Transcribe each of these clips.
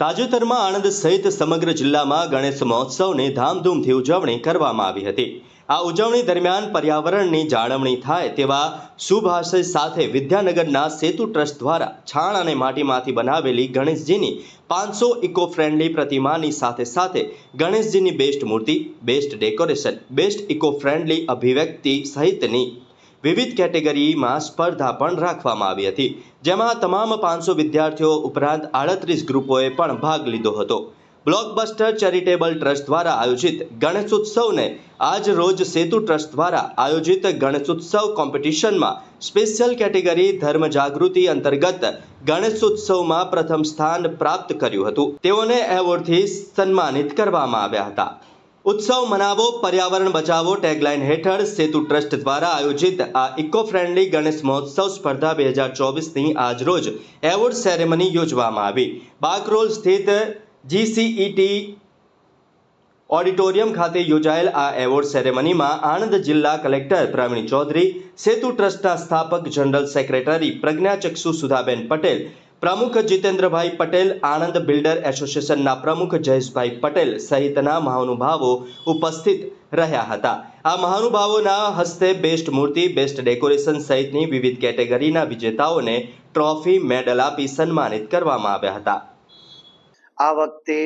તાજેતરમાં આણંદ સહિત સમગ્ર જિલ્લામાં ગણેશ મહોત્સવની ધામધૂમથી ઉજવણી કરવામાં આવી હતી. આ ઉજવણી દરમિયાન પર્યાવરણની જાળવણી થાય તેવા શુભ સાથે વિદ્યાનગરના સેતુ ટ્રસ્ટ દ્વારા છાણ અને માટીમાંથી બનાવેલી ગણેશજીની પાંચસો ઇકો ફ્રેન્ડલી પ્રતિમાની સાથે સાથે ગણેશજીની બેસ્ટ મૂર્તિ, best decoration, best eco friendly અભિવ્યક્તિ સહિતની વિવિધ કેટેગરીમાં સ્પર્ધા પણ રાખવામાં આવી હતી, જેમાં તમામ પાંચસો વિદ્યાર્થીઓ ઉપરાંત આડત્રીસ ગ્રુપોએ પણ ભાગ લીધો હતો. બ્લોકબસ્ટર ચેરિટેબલ ટ્રસ્ટ દ્વારા આયોજિત ગણેશોત્સવને આજ રોજ સેતુ ટ્રસ્ટ દ્વારા આયોજિત ગણેશોત્સવ કોમ્પિટિશનમાં સ્પેશિયલ કેટેગરી ધર્મ જાગૃતિ અંતર્ગત ગણેશોત્સવમાં પ્રથમ સ્થાન પ્રાપ્ત કર્યું હતું. તેઓને એવોર્ડથી સન્માનિત કરવામાં આવ્યા હતા. ઉત્સવ મનાવો, પર્યાવરણ બચાવો ટેગલાઇન હેઠળ સેતુ ટ્રસ્ટ દ્વારા આયોજિત આ ઇકો ફ્રેન્ડલી ગણેશ મહોત્સવ સ્પર્ધા બે હજાર ચોવીસની આજરોજ એવોર્ડ સેરેમની યોજવામાં આવી. બાકરોલ સ્થિત જીસીઈટી ઓડિટોરિયમ ખાતે યોજાયેલ આ એવોર્ડ સેરેમનીમાં આણંદ જિલ્લા કલેક્ટર પ્રવીણ ચૌધરી, સેતુ ટ્રસ્ટના સ્થાપક જનરલ સેક્રેટરી પ્રજ્ઞાચક્ષુ સુધાબેન પટેલ પ્રમુખ જીતેન્દ્રભાઈ પટેલ, આણંદ બિલ્ડર એસોસિએશનના પ્રમુખ જયેશભાઈ પટેલ સહિતના મહાનુભાવો ઉપસ્થિત રહ્યા હતા. આ મહાનુભાવોના હસ્તે બેસ્ટ મૂર્તિ, બેસ્ટ ડેકોરેશન સહિતની વિવિધ કેટેગરીના વિજેતાઓને ટ્રોફી, મેડલ આપી સન્માનિત કરવામાં આવ્યા હતા. આ વખતે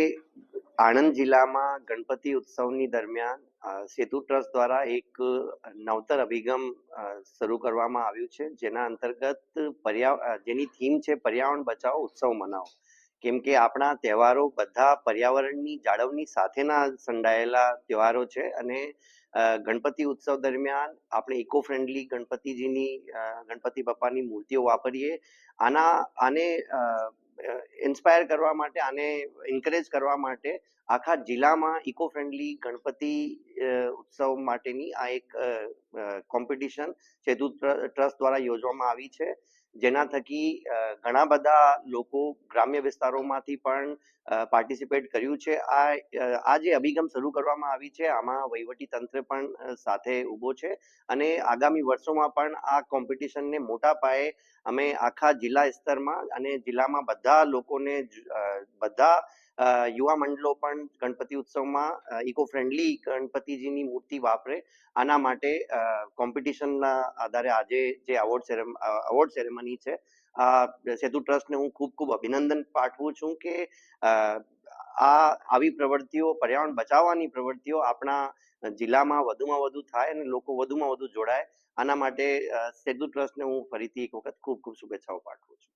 આણંદ જિલ્લામાં ગણપતિ ઉત્સવની દરમિયાન સેતુ ટ્રસ્ટ દ્વારા એક નવતર અભિગમ શરૂ કરવામાં આવ્યું છે, જેના અંતર્ગત પર્યા જેની થીમ છે પર્યાવરણ બચાવો, ઉત્સવ મનાવો. કેમ કે આપણા તહેવારો બધા પર્યાવરણની જાળવણી સાથેના સંડાયેલા તહેવારો છે અને ગણપતિ ઉત્સવ દરમિયાન આપણે ઇકો ફ્રેન્ડલી ગણપતિજીની ગણપતિ બાપાની મૂર્તિઓ વાપરીએ. આના, આને ઇન્સ્પાયર કરવા માટે, આને એન્કરેજ કરવા માટે આખા જિલ્લામાં ઇકો ફ્રેન્ડલી ગણપતિ ઉત્સવ માટેની આ એક કોમ્પિટિશન સેતુ ટ્રસ્ટ દ્વારા યોજવામાં આવી છે. જેના થકી ઘણા બધા લોકો ગ્રામ્ય વિસ્તારોમાંથી પણ પાર્ટિસિપેટ કર્યું છે. આ આ જે અભિગમ શરૂ કરવામાં આવી છે, આમાં વહીવટી તંત્ર પણ સાથે ઊભો છે. અને આગામી વર્ષોમાં પણ આ કોમ્પિટિશનને મોટા પાયે અમે આખા જિલ્લા સ્તરમાં અને જિલ્લામાં બધા લોકોને બધા યુવા મંડળો પણ ગણપતિ ઉત્સવમાં ઇકો ફ્રેન્ડલી ગણપતિજીની મૂર્તિ વાપરે. આના માટે કોમ્પિટિશનના આધારે આજે જે સેરેમ અવોર્ડ સેરેમની છે સેતુ ટ્રસ્ટને હું ખૂબ ખૂબ અભિનંદન પાઠવું છું કે આ આવી પ્રવૃત્તિઓ, પર્યાવરણ બચાવવાની પ્રવૃત્તિઓ આપણા જિલ્લામાં વધુમાં વધુ થાય અને લોકો વધુમાં વધુ જોડાય. આના માટે સેતુ ટ્રસ્ટને હું ફરીથી એક વખત ખૂબ ખૂબ શુભેચ્છાઓ પાઠવું છું.